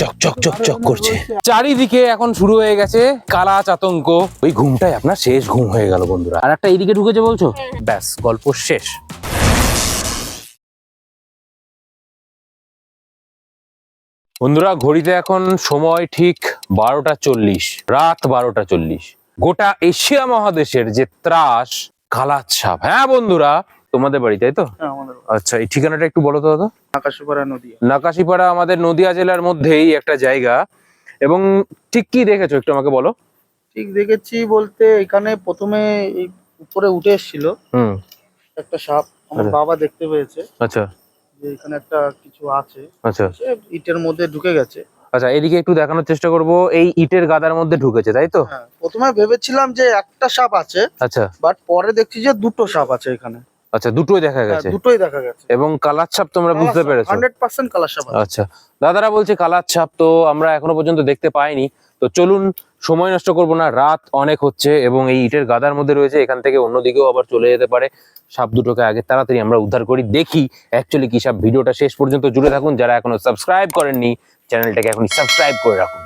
চক চক চক চক করছে। চারিদিকে এখন শুরু হয়ে গেছে কালাচ আতঙ্ক। ওই ঘুমটাই আপনার শেষ ঘুম হয়ে গেল বন্ধুরা। আর একটা এইদিকে ঢুকেছে বলছো? ব্যাস গল্প শেষ। বন্ধুরা ঘড়িতে এখন সময় ঠিক বারোটা চল্লিশ রাত বারোটা চল্লিশ। গোটা এশিয়া মহাদেশের যে ত্রাস কালাচ সাপ। হ্যাঁ বন্ধুরা তোমাদের বাড়ি তাই তো? হ্যাঁ, আচ্ছা এই ঠিকানাটা একটু বলো তো দাদা। নাকাশিপাড়া নদী নাকাশিপাড়া আমাদের নদিয়া জেলার মধ্যেই একটা জায়গা। এবং ঠিক কি দেখেছ একটু আমাকে বলো? ঠিক দেখেছি বলতে এখানে প্রথমে এই উপরে উঠে এসেছিল। হুম। একটা সাপ আমার আচ্ছা। বাবা দেখতে পেয়েছে। আচ্ছা। যে এখানে একটা কিছু আছে। আচ্ছা। ইটের মধ্যে ঢুকে গেছে। আচ্ছা এদিকে একটু দেখানোর চেষ্টা করব। এই ইটের গাদার মধ্যে ঢুকেছে তাই তো? হ্যাঁ প্রথমে ভেবেছিলাম যে একটা সাপ আছে। আচ্ছা। বাট পরে দেখছি যে দুটো সাপ আছে এখানে। আচ্ছা দুটোই দেখা হ্যাঁ, গেছে? দুটোই দেখা গেছে। এবং কালার ছাপ তোমরা বুঝতে পেরেছ? হান্ড্রেড পার্সেন্ট কালার সাপ আছে। আচ্ছা দাদারা বলছে কালার ছাপ তো আমরা এখনও পর্যন্ত দেখতে পাইনি। তো চলুন সময় নষ্ট করব না রাত অনেক হচ্ছে এবং এই ইটের গাদার মধ্যে রয়েছে এখান থেকে অন্যদিকেও আবার চলে যেতে পারে। সাপ দুটোকে আগে তাড়াতাড়ি আমরা উদ্ধার করি দেখি অ্যাকচুয়ালি কি সাপ। ভিডিওটা শেষ পর্যন্ত জুড়ে থাকুন যারা এখনও সাবস্ক্রাইব করেননি চ্যানেলটাকে এখনই সাবস্ক্রাইব করে রাখুন।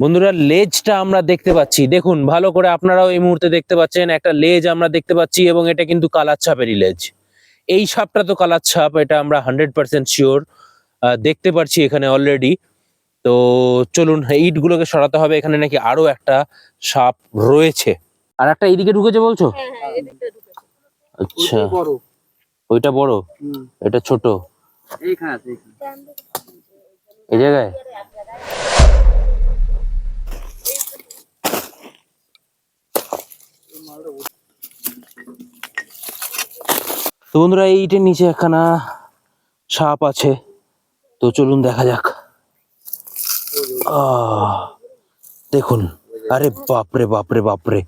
বন্ধুরা লেজটা আমরা দেখতে পাচ্ছি। দেখুন ভালো করে আপনারাও এই মুহূর্তে দেখতে পাচ্ছেন একটা লেজ আমরা দেখতে পাচ্ছি এবং এটা কিন্তু কালার ছাপেরই লেজ এই সাপটা তো কালার ছাপ এটা আমরা হান্ড্রেড পার্সেন্ট শিওর দেখতে পাচ্ছি এখানে অলরেডি তো চলুন ইট গুলোকে সরাতে হবে। এখানে নাকি আরও একটা সাপ রয়েছে। আর একটা এইদিকে ঢুকেছে বলছো? আচ্ছা। ওইটা বড়। হুম। এটা ছোট? এইখানে আছে এইখানে। এই জায়গায়? তো বন্ধুরা ইটের নিচে একখানা সাপ আছে। তো চলুন দেখা যাক। দেখুন। আরে বাপরে বাপরে বাপরে।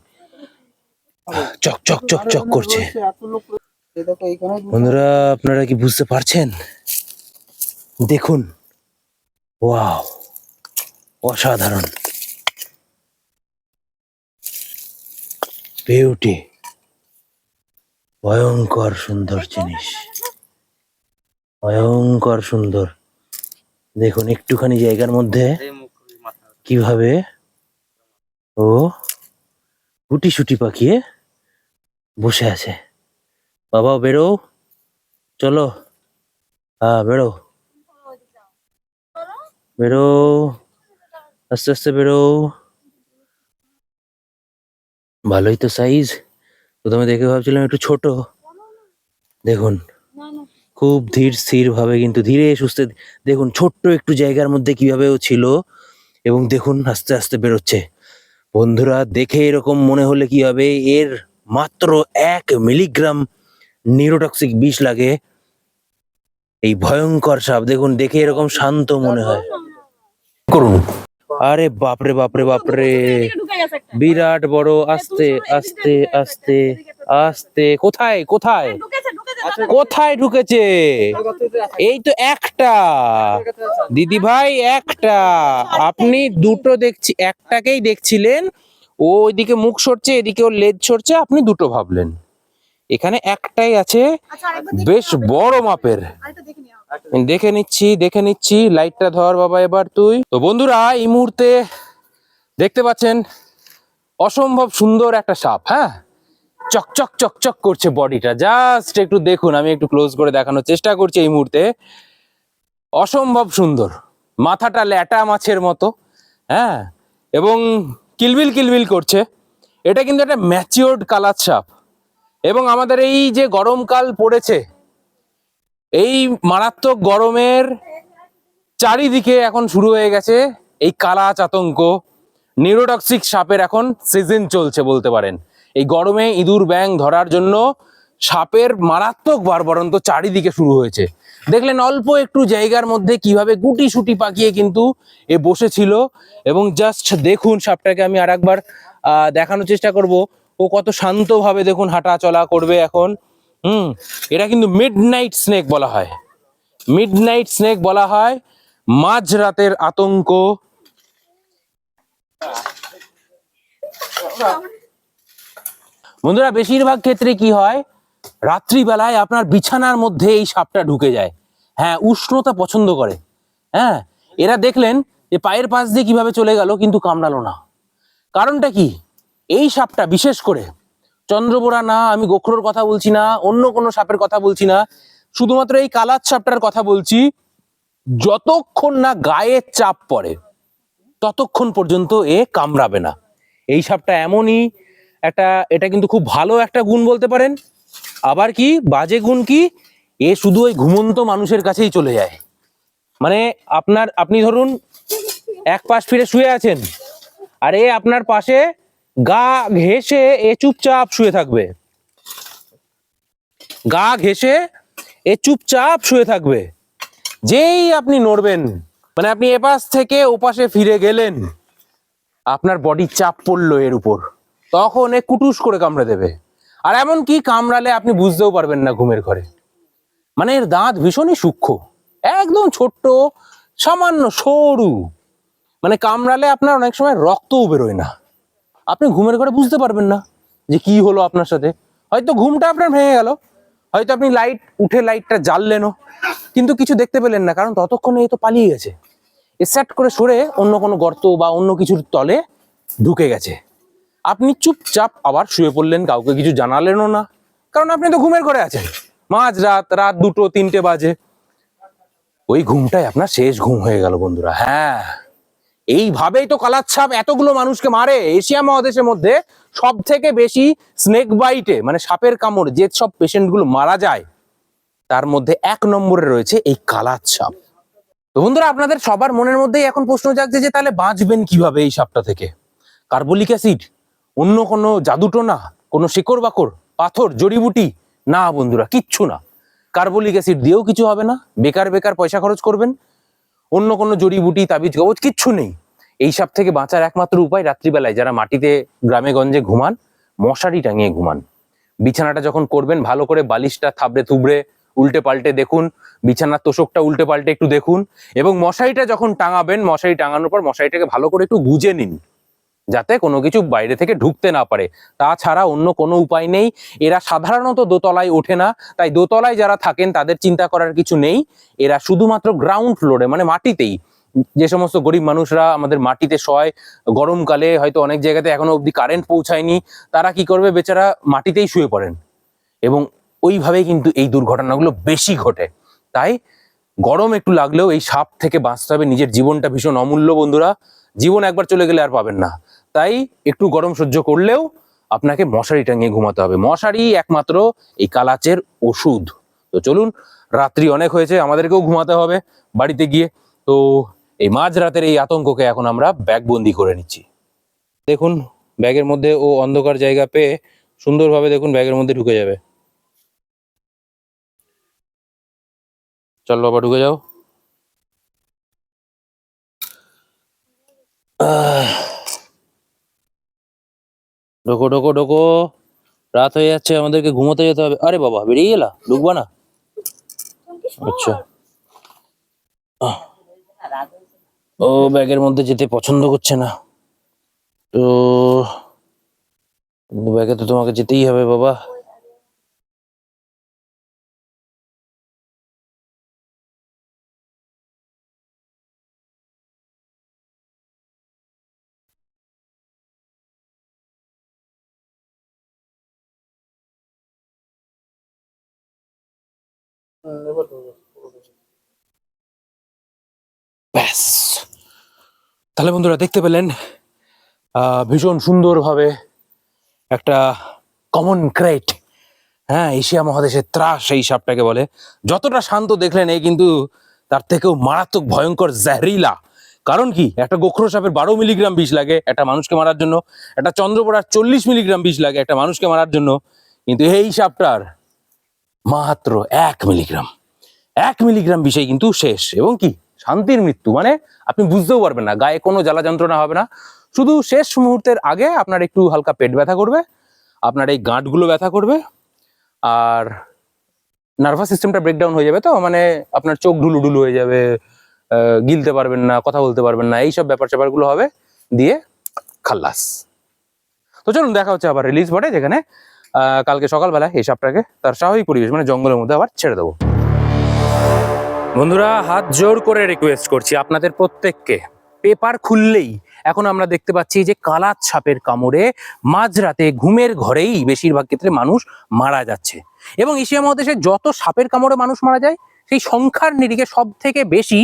চক চক চক চক করছে। বন্ধুরা, আপনারা কি বুঝতে পারছেন? দেখুন। ওয়াও, অসাধারণ। বিউটি। ভয়ঙ্কর সুন্দর জিনিস। ভয়ঙ্কর সুন্দর। দেখুন, একটুখানি জায়গার মধ্যে কীভাবে ও গুটি সুটি পাকিয়ে বসে আছে। বাবা বেরো চলো। হ্যাঁ বেরো বেরো আস্তে আস্তে বেরো ভালোই তো সাইজ প্রথমে দেখে ভাবছিলাম একটু ছোট। দেখুন, খুব ধীর স্থির ভাবে কিন্তু ধীরে সুস্থে দেখুন, ছোট্ট একটু জায়গার মধ্যে কীভাবে ও ছিল এবং দেখুন, আস্তে আস্তে বেরোচ্ছে। বন্ধুরা, দেখে এরকম মনে হলে কি হবে? এর মাত্র এক মিলিগ্রাম নিউরোটক্সিক বিষ লাগে। এই ভয়ঙ্কর সাপ, দেখুন, দেখে এরকম শান্ত মনে হয়। করুন। আরে বাপরে বাপরে বাপরে। বিরাট বড় আস্তে আস্তে আস্তে আস্তে। কোথায় কোথায়? কোথায় ঢুকেছে? এই তো একটা। দিদি ভাই একটা। আপনি দুটো দেখছি একটাকেই দেখছিলেন। ও ওইদিকে মুখ সরছে এদিকে ওর লেজ সরছে আপনি দুটো ভাবলেন। এখানে একটাই আছে। বেশ বড় মাপের। দেখে নিচ্ছি দেখে নিচ্ছি লাইটটা ধর বাবা এবার তুই। তো বন্ধুরা, এই মুহূর্তে দেখতে পাচ্ছেন, অসম্ভব সুন্দর একটা সাপ হ্যাঁ? চকচক চকচক করছে বডিটা। জাস্ট একটু দেখুন, আমি একটু ক্লোজ করে দেখানোর চেষ্টা করছি এই মুহূর্তে। অসম্ভব সুন্দর। মাথাটা ল্যাটা মাছের মতো হ্যাঁ? এবং কিলবিল কিলবিল করছে। এটা কিন্তু একটা ম্যাচিওর্ড কালার সাপ। এবং আমাদের এই যে গরমকাল পড়েছে এই মারাত্মক গরমের চারিদিকে এখন শুরু হয়ে গেছে এই কালা চাতঙ্ক নিউরোটক্সিক সাপের এখন সিজন চলছে বলতে পারেন। এই গরমে ইঁদুর ব্যাং ধরার জন্য সাপের মারাত্মক বারবারন্ত চারিদিকে শুরু হয়েছে। দেখলেন অল্প একটু জায়গার মধ্যে কীভাবে গুটি সুটি পাকিয়ে কিন্তু এ বসেছিল এবং জাস্ট দেখুন সাপটাকে আমি আর একবার দেখানোর চেষ্টা করব। ও কত শান্তভাবে দেখুন হাঁটা চলা করবে এখন। হুম, এটা কিন্তু মিড নাইট স্নেক বলা হয়। মিড নাইট স্নেক বলা হয় মাঝ রাতের আতঙ্ক। বন্ধুরা, বেশিরভাগ ক্ষেত্রে কি হয়? রাত্রিবেলায় আপনার বিছানার মধ্যে এই সাপটা ঢুকে যায়। হ্যাঁ উষ্ণতা পছন্দ করে। হ্যাঁ এরা দেখলেন যে পায়ের পাশ দিয়ে কীভাবে চলে গেল, কিন্তু কামড়ালো না। কারণটা কি? এই সাপটা, বিশেষ করে চন্দ্রবোরা না, আমি গোখরোর কথা বলছি না, অন্য কোনো সাপের কথা বলছি না, শুধুমাত্র এই কালার সাপটার কথা বলছি, যতক্ষণ না গায়ে চাপ পড়ে, ততক্ষণ পর্যন্ত এ কামড়াবে না। এই সাপটা এমনই একটা, এটা কিন্তু খুব ভালো একটা গুণ বলতে পারেন। আবার কি, বাজে গুণ কি, এ শুধু ওই ঘুমন্ত মানুষের কাছেই চলে যায়। মানে আপনার, আপনি ধরুন, এক পাশ ফিরে শুয়ে আছেন, আর এ আপনার পাশে গা ঘেসে এ চুপচাপ শুয়ে থাকবে। গা ঘেসে এ চুপচাপ শুয়ে থাকবে। যেই আপনি নড়বেন মানে আপনি এপাশ থেকে ওপাশে ফিরে গেলেন, আপনার বডি চাপ পড়ল এর উপর। তখন এ কুটুস করে কামড়ে দেবে। আর এমন কি কামড়ালে আপনি বুঝতেও পারবেন না ঘুমের ঘরে। মানে এর দাঁত ভীষণই সূক্ষ্ম। একদম ছোট্ট, সামান্য সরু। মানে কামড়ালে আপনার অনেক সময় রক্তও বেরোয় না। আপনি ঘুমের ঘরে বুঝতে পারবেন না যে কি হলো আপনার সাথে। হয়তো ঘুমটা আপনার ভেঙে গেল, হয়তো আপনি লাইট উঠে লাইটটা জ্বাললেনও, কিন্তু কিছু দেখতে পেলেন না, কারণ ততক্ষণে এই তো পালিয়ে গেছে। সেট করে সরে অন্য কোনো গর্ত বা অন্য কিছুর তলে ঢুকে গেছে। আপনি চুপচাপ আবার শুয়ে পড়লেন, কাউকে কিছু জানালেনও না, কারণ আপনি তো ঘুমের ঘরে আছেন। মাঝ রাত রাত দুটো, তিনটে বাজে। ওই ঘুমটাই আপনার শেষ ঘুম হয়ে গেল বন্ধুরা হ্যাঁ। এইভাবেই তো কালাচ্ছাপ এতগুলো মানুষকে মারে এশিয়া মহাদেশের মধ্যে সব থেকে বেশি স্নেক বাইটে মানে সাপের কামড় যে সব পেশেন্টগুলো মারা যায়, তার মধ্যে এক নম্বরে রয়েছে এই কালাচ্ছাপ। তো বন্ধুরা, আপনাদের সবার মনের মধ্যেই এখন প্রশ্ন জাগছে যে তাহলে বাঁচবেন কীভাবে এই সাপটা থেকে? কার্বলিক অ্যাসিড, অন্য কোনো জাদুটোনা কোনো শিকড় বাকড়, পাথর, জড়িবুটি? না বন্ধুরা, কিচ্ছু না। কার্বলিক অ্যাসিড দিয়েও কিছু হবে না, বেকার বেকার পয়সা খরচ করবেন অন্য কোনো জড়িবুটি তাবিজ, কবচ কিচ্ছু নেই। এইসব থেকে বাঁচার একমাত্র উপায় রাত্রিবেলায়, যারা মাটিতে, গ্রামে গঞ্জে ঘুমান, মশারি টাঙিয়ে ঘুমান। বিছানাটা যখন করবেন, ভালো করে বালিশটা থাবড়ে থুবড়ে উল্টে পাল্টে দেখুন, বিছানার তোষকটা উল্টে পাল্টে একটু দেখুন, এবং মশারিটা যখন টাঙাবেন, মশারি টাঙানোর পর মশারিটাকে ভালো করে একটু গুজে নিন। যাতে কোনো কিছু বাইরে থেকে ঢুকতে না পারে। তাছাড়া অন্য কোনো উপায় নেই। এরা সাধারণত দোতলায় ওঠে না। তাই দোতলায় যারা থাকেন, তাদের চিন্তা করার কিছু নেই। এরা শুধুমাত্র গ্রাউন্ড ফ্লোরে মানে মাটিতেই। যে সমস্ত গরিব মানুষরা আমাদের মাটিতে শয়, গরমকালে হয়তো অনেক জায়গাতে এখনও অবধি কারেন্ট পৌঁছায়নি, তারা কি করবে? বেচারা মাটিতেই শুয়ে পড়েন। এবং ওইভাবেই কিন্তু এই দুর্ঘটনাগুলো বেশি ঘটে। তাই গরম একটু লাগলেও এই সাপ থেকে বাঁচতে হবে। নিজের জীবনটা ভীষণ অমূল্য বন্ধুরা। জীবন একবার চলে গেলে আর পাবেন না। তাই একটু গরম সহ্য করলেও আপনাকে মশারি টাঙিয়ে ঘুমাতে হবে। মশারি একমাত্র এই কালাচের ওষুধ। তো চলুন, রাত্রি অনেক হয়েছে, আমাদেরকেও ঘুমাতে হবে বাড়িতে গিয়ে। তো এই মাঝ রাতের এই আতঙ্ককে এখন আমরা ব্যাগবন্দি করে নিচ্ছি। দেখুন, ব্যাগের মধ্যে ও অন্ধকার জায়গা পেয়ে সুন্দরভাবে দেখুন ব্যাগের মধ্যে ঢুকে যাবে। চল বাবা, ঢুকে যাও। আহ। ঢোকো ঢোকো ঢোকো। রাত হয়ে যাচ্ছে, আমাদেরকে ঘুমোতে যেতে হবে। আরে বাবা, বেরিয়ে গেলা? ঢুকবো না? আচ্ছা। ও, ব্যাগের মধ্যে যেতে পছন্দ করছে না। তো, ব্যাগে তো তোমাকে যেতেই হবে বাবা। ব্যাস। তাহলে বন্ধুরা দেখতে পেলেন ভীষণ সুন্দরভাবে একটা কমন ক্রেট হ্যাঁ এশিয়া মহাদেশের ত্রাস এই সাপটাকে বলে। যতটা শান্ত দেখলেন এই কিন্তু তার থেকেও মারাত্মক ভয়ঙ্কর জাহরিলা। কারণ কি? একটা গোখরো সাপের বারো মিলিগ্রাম বিষ লাগে একটা মানুষকে মারার জন্য, একটা চন্দ্রপড়ার চল্লিশ মিলিগ্রাম বিষ লাগে একটা মানুষকে মারার জন্য। কিন্তু এই সাপটার মাত্র এক মিলিগ্রাম। এক মিলিগ্রাম বিষয় কিন্তু শেষ। এবং কি? শান্তির মৃত্যু। মানে আপনি বুঝতেও পারবেন না। গায়ে কোনো জ্বালা যন্ত্রণা হবে না। শুধু শেষ মুহূর্তের আগে আপনার একটু হালকা পেট ব্যথা করবে। আপনার এই গাঁটগুলো ব্যথা করবে। আর নার্ভাস সিস্টেমটা ব্রেকডাউন হয়ে যাবে তো? মানে আপনার চোখ ঢুলু ঢুলু হয়ে যাবে। গিলতে পারবেন না, কথা বলতে পারবেন না। এইসব ব্যাপার স্যাপারগুলো হবে। দিয়ে খাল্লাস তো চলুন, দেখা হচ্ছে আবার রিলিজ পড়ে যেখানে কালকে সকালবেলা এই সাপটাকে তার স্বাভাবিক পরিবেশ মানে জঙ্গলের মধ্যে আবার ছেড়ে দেবো। বন্ধুরা, হাত জোর করে রিকোয়েস্ট করছি আপনাদের প্রত্যেককে। পেপার খুললেই এখন আমরা দেখতে পাচ্ছি যে কালাত সাপের কামড়ে মাঝরাতে ঘুমের ঘরেই বেশিরভাগ ক্ষেত্রে মানুষ মারা যাচ্ছে। এবং এশিয়া মহাদেশে যত সাপের কামড়ে মানুষ মারা যায়, সেই সংখ্যার নিরিখে সব থেকে বেশি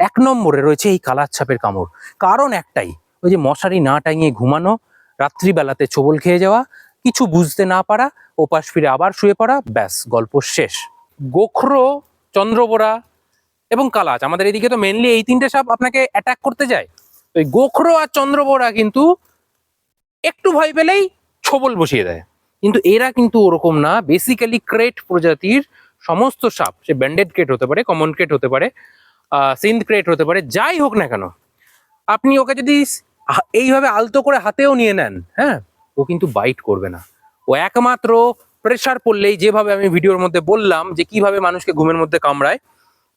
এক নম্বরে রয়েছে এই কালাত সাপের কামড়। কারণ একটাই, ওই যে মশারি না টাঙিয়ে ঘুমানো, রাত্রিবেলাতে ছোবল খেয়ে যাওয়া কিছু বুঝতে না পারা, ওপাশ ফিরে আবার শুয়ে পড়া, ব্যাস, গল্প শেষ। গোখরো, চন্দ্রবোরা এবং কালাচ আমাদের এদিকে তো মেনলি এই তিনটে সাপ আপনাকে অ্যাটাক করতে যায়। ওই গোখরো আর চন্দ্রবোরা কিন্তু একটু ভয় পেলেই ছবল বসিয়ে দেয়। কিন্তু এরা কিন্তু ওরকম না বেসিক্যালি ক্রেট প্রজাতির সমস্ত সাপ, সে ব্যান্ডেড ক্রেট হতে পারে কমন ক্রেট হতে পারে সিন্ধ ক্রেট হতে পারে, যাই হোক না কেন, আপনি ওকে যদি এইভাবে আলতো করে হাতেও নিয়ে নেন হ্যাঁ ও কিন্তু বাইট করবে না। ও একমাত্র প্রেশার পড়লেই যেভাবে আমি ভিডিওর মধ্যে বললাম যে কীভাবে মানুষকে ঘুমের মধ্যে কামড়ায়,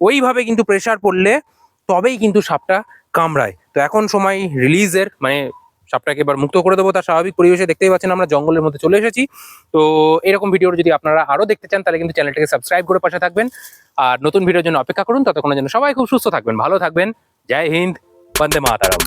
ওইভাবে কিন্তু প্রেশার পড়লে তবেই কিন্তু সাপটা কামড়ায়। তো এখন সময় রিলিজের মানে সাপটাকে এবার মুক্ত করে দেবো, তার স্বাভাবিক পরিবেশে দেখতেই পাচ্ছেন আমরা জঙ্গলের মধ্যে চলে এসেছি। তো এরকম ভিডিও যদি আপনারা আরও দেখতে চান, তাহলে কিন্তু চ্যানেলটাকে সাবস্ক্রাইব করে পাশে থাকবেন। আর নতুন ভিডিওর জন্য অপেক্ষা করুন, ততক্ষণের জন্য সবাই খুব সুস্থ থাকবেন, ভালো থাকবেন। জয় হিন্দ, বন্দে মাতারাম।